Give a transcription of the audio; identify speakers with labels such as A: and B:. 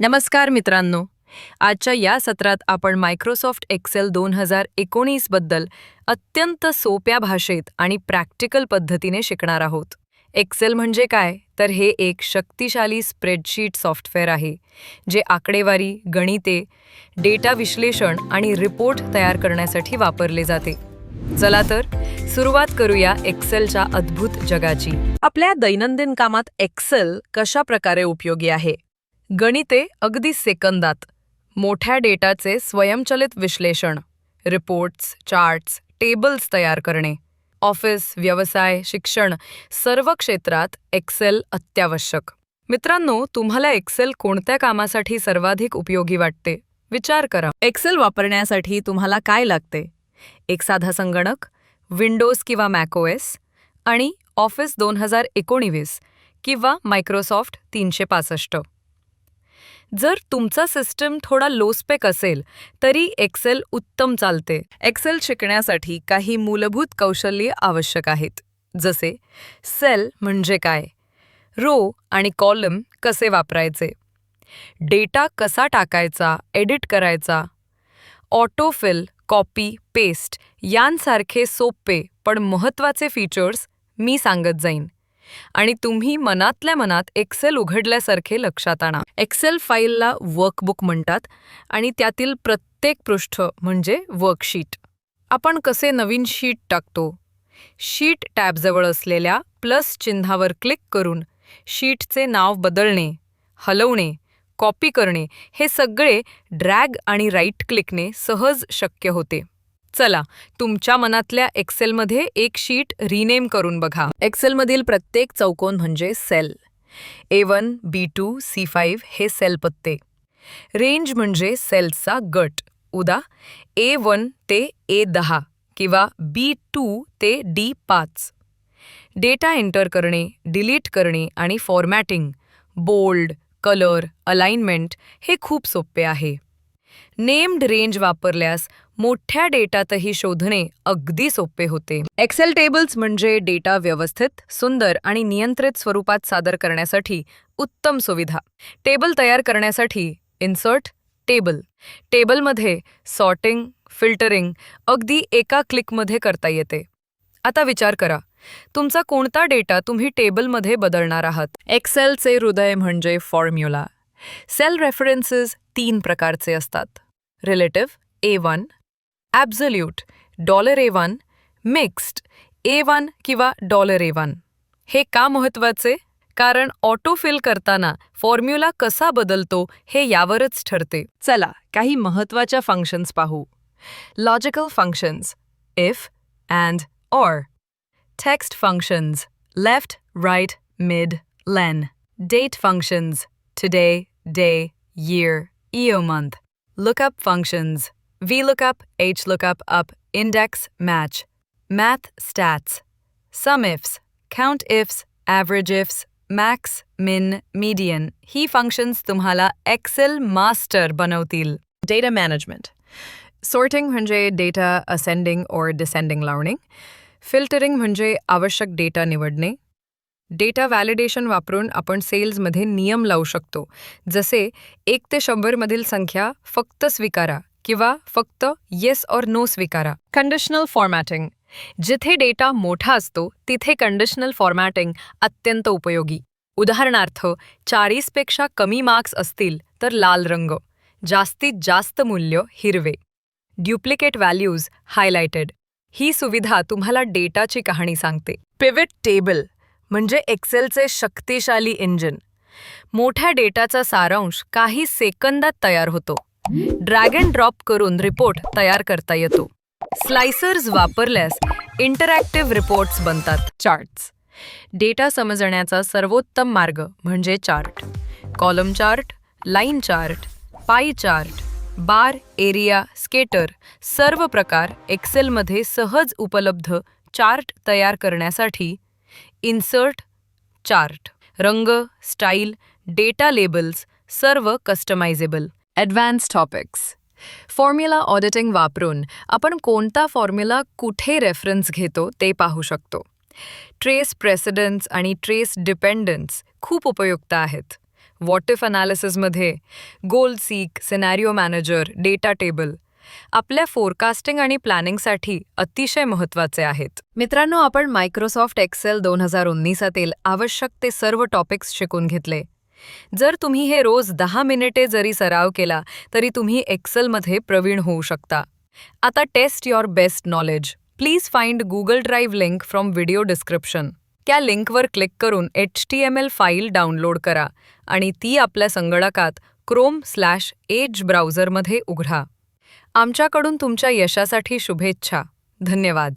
A: नमस्कार मित्रांनो. आजच्या या सत्रात आपण मायक्रोसॉफ्ट एक्सेल दोन हजार एकोणीसबद्दल अत्यंत सोप्या भाषेत आणि प्रॅक्टिकल पद्धतीने शिकणार आहोत. एक्सेल म्हणजे काय? तर हे एक शक्तिशाली स्प्रेडशीट सॉफ्टवेअर आहे जे आकडेवारी गणिते डेटा विश्लेषण आणि रिपोर्ट तयार करण्यासाठी वापरले जाते. चला तर सुरुवात करूया एक्सेलच्या अद्भुत जगाची. आपल्या दैनंदिन कामात एक्सेल कशा प्रकारे उपयोगी आहे? गणिते अगदी सेकंदात. मोठ्या डेटाचे स्वयंचलित विश्लेषण रिपोर्ट्स चार्ट्स टेबल्स तयार करणे. ऑफिस व्यवसाय शिक्षण सर्व क्षेत्रात एक्सेल अत्यावश्यक. मित्रांनो तुम्हाला एक्सेल कोणत्या कामासाठी सर्वाधिक उपयोगी वाटते? विचार करा. एक्सेल वापरण्यासाठी तुम्हाला काय लागते? एक साधा संगणक विंडोज किंवा मॅकोएस आणि ऑफिस दोन हजार एकोणीस किंवा मायक्रोसॉफ्ट तीनशे पासष्ट. जर तुमचा सिस्टम थोडा लोस्पेक असेल तरी एक्सेल उत्तम चालते. एक्सेल शिकण्यासाठी काही मूलभूत कौशल्ये आवश्यक आहेत. जसे सेल म्हणजे काय? रो आणि कॉलम कसे वापरायचे? डेटा कसा टाकायचा? एडिट करायचा? ऑटोफिल कॉपी पेस्ट यांसारखे सोपे पण महत्त्वाचे फीचर्स मी सांगत जाईन. आणि तुम्ही मनातल्या मनात एक्सेल उघडल्यासारखे लक्षात आणा. एक्सेल फाईलला वर्कबुक म्हणतात आणि त्यातील प्रत्येक पृष्ठ म्हणजे वर्कशीट आपण कसे नवीन शीट टाकतो? शीट टॅबजवळ असलेल्या प्लस चिन्हावर क्लिक करून शीटचे नाव बदलणे हलवणे कॉपी करणे हे सगळे ड्रॅग आणि राईट क्लिकने सहज शक्य होते. चला तुमच्या मनातल्या एक्सेलमध्ये एक शीट रिनेम करून बघा. एक्सेलमधील प्रत्येक चौकोन म्हणजे cell. A one B two C five हे सेल पत्ते. रेंज म्हणजे सेल्सचा गट. उदा ए वन ते ए दहा किंवा बी टू ते डी पाच. डेटा एंटर करणे डिलीट करणे आणि फॉर्मॅटिंग बोल्ड कलर अलाइनमेंट हे खूप सोपे आहे. नेम्ड रेंज वापरल्यास मोठ्या डेटातही शोधणे अगदी सोपे होते. एक्सेल टेबल्स म्हणजे डेटा व्यवस्थित सुंदर आणि नियंत्रित स्वरूपात सादर करण्यासाठी उत्तम सुविधा. टेबल तयार करण्यासाठी इन्सर्ट टेबल टेबलमध्ये सॉर्टिंग फिल्टरिंग अगदी एका क्लिकमध्ये करता येते. आता विचार करा तुमचा कोणता डेटा तुम्ही टेबलमध्ये बदलणार आहात? एक्सेलचे हृदय म्हणजे फॉर्म्युला सेल रेफरन्सेस तीन प्रकारचे असतात. Relative A one absolute dollar A one mixed A one किंवा डॉलर ए वन हे का महत्त्वाचे कारण ऑटोफिल करताना फॉर्म्युला कसा बदलतो हे यावरच ठरते. चला काही महत्त्वाच्या फंक्शन्स पाहू. Logical functions if and or text functions left right mid len date functions today day, year, EO month. Lookup functions VLOOKUP, HLOOKUP, up, index, match. Math stats. Sum ifs, count ifs, average ifs, max, min, median. He functions तुम्हाला Excel master बनवतील data management sorting म्हणजे data ascending और descending लावणे filtering म्हणजे आवश्यक data निवडणे data validation वापरून आपण सेल्समध्ये नियम लावू शकतो. जसे एक ते शंभरमधील संख्या फक्त स्वीकारा किंवा फक्त येस और नो स्वीकारा. कंडिशनल फॉर्मॅटिंग जिथे डेटा मोठा असतो तिथे कंडिशनल फॉर्मॅटिंग अत्यंत उपयोगी. उदाहरणार्थ चाळीसपेक्षा कमी मार्क्स असतील तर लाल रंग जास्तीत जास्त मूल्य हिरवे. ड्युप्लिकेट व्हॅल्यूज हायलाइटेड ही सुविधा तुम्हाला डेटाची कहाणी सांगते. पिव्हिट टेबल म्हणजे एक्सेलचे शक्तिशाली इंजिन. मोठ्या डेटाचा सारांश काही सेकंदात तयार होतो. ड्रॅग अँड ड्रॉप करून रिपोर्ट तयार करता येतो. स्लायसर्स वापरल्यास इंटरॅक्टिव्ह रिपोर्ट्स बनतात. चार्ट्स. डेटा समजण्याचा सर्वोत्तम मार्ग म्हणजे chart. Column chart line chart pie chart bar area scatter सर्व प्रकार एक्सेलमध्ये सहज उपलब्ध चार्ट तयार करण्यासाठी इन्सर्ट चार्ट रंग स्टाईल डेटा लेबल्स सर्व customizable advance topics formula auditing वापरून आपण कोणता फॉर्म्युला कुठे रेफरन्स घेतो ते पाहू शकतो. ट्रेस प्रेसिडन्स आणि ट्रेस डिपेंडन्स खूप उपयुक्त आहेत. What if अनालिसिसमध्ये goal seek scenario manager data table आपल्या फोरकास्टिंग आणि प्लॅनिंगसाठी अतिशय महत्त्वाचे आहेत. मित्रांनो आपण मायक्रोसॉफ्ट एक्सेल दोन हजार उन्नीसातील आवश्यक ते सर्व टॉपिक्स शिकून घेतले. जर तुम्ही हे रोज दहा मिनिटे जरी सराव केला तरी तुम्ही एक्सेलमध्ये प्रवीण होऊ शकता. आता test your best knowledge please find Google drive link from video description त्या लिंकवर क्लिक करून H T M L file download करा आणि ती आपल्या संगणकात क्रोम स्लॅश एज ब्राउझरमध्ये उघडा. आमच्याकडून तुमच्या यशासाठी शुभेच्छा. धन्यवाद.